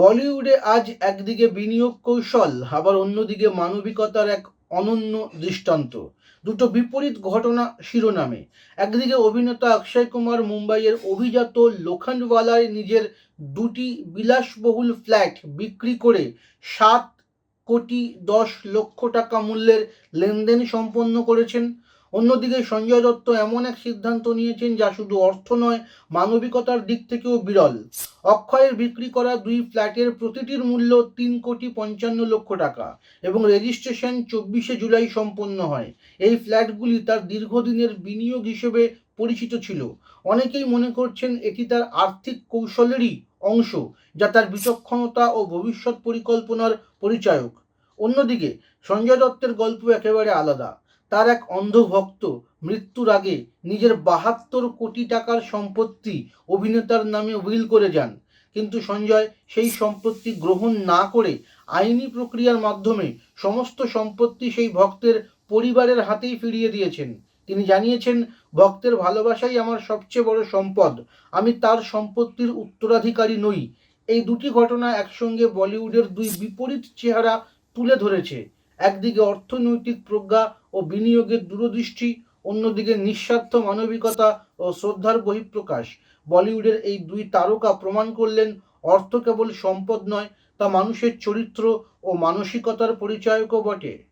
বলিউডে আজ একদিকে বিনিয়োগ কৌশল, আবার অন্যদিকে মানবিকতার এক অনন্য দৃষ্টান্ত। দুটো বিপরীত ঘটনা শিরোনামে। একদিকে অভিনেতা অক্ষয় কুমার মুম্বাইয়ের অভিজাত লোখণ্ডওয়ালায় নিজের দুটি বিলাসবহুল ফ্ল্যাট বিক্রি করে সাত কোটি দশ লক্ষ টাকা মূল্যের লেনদেন সম্পন্ন করেছেন। অন্যদিকে সঞ্জয় দত্ত এমন এক সিদ্ধান্ত নিয়েছেন যা শুধু অর্থ নয়, মানবিকতার দিক থেকেও বিরল। অক্ষয়ের বিক্রি করা দুই ফ্ল্যাটের প্রতিটির মূল্য তিন কোটি পঞ্চান্ন লক্ষ টাকা এবং রেজিস্ট্রেশন চব্বিশে জুলাই সম্পন্ন হয়। এই ফ্ল্যাটগুলি তার দীর্ঘদিনের বিনিয়োগ হিসেবে পরিচিত ছিল। অনেকেই মনে করছেন এটি তার আর্থিক কৌশলেরই অংশ, যা তার বিচক্ষণতা ও ভবিষ্যৎ পরিকল্পনার পরিচায়ক। অন্যদিকে, সঞ্জয় দত্তের গল্প একেবারে আলাদা। তার এক অন্ধ ভক্ত মৃত্যুর আগে নিজের বাহাত্তর কোটি টাকার সম্পত্তি অভিনেতার নামে উইল করে যান। কিন্তু সঞ্জয় সেই সম্পত্তি গ্রহণ না করে আইনি প্রক্রিয়ার মাধ্যমে সমস্ত সম্পত্তি সেই ভক্তের পরিবারের হাতেই ফিরিয়ে দিয়েছেন। তিনি জানিয়েছেন, ভক্তের ভালোবাসাই আমার সবচেয়ে বড় সম্পদ। আমি তার সম্পত্তির উত্তরাধিকারী নই। এই দুটি ঘটনা একসঙ্গে বলিউডের দুই বিপরীত চেহারা তুলে ধরেছে। একদিকে অর্থনৈতিক প্রজ্ঞা ও বিনিয়োগের দূরদৃষ্টি, অন্যদিকে নিঃস্বার্থ মানবিকতা ও শ্রদ্ধার বহিঃপ্রকাশ। বলিউডের এই দুই তারকা প্রমাণ করলেন, অর্থ কেবল সম্পদ নয়, তা মানুষের চরিত্র ও মানসিকতার পরিচায়কও বটে।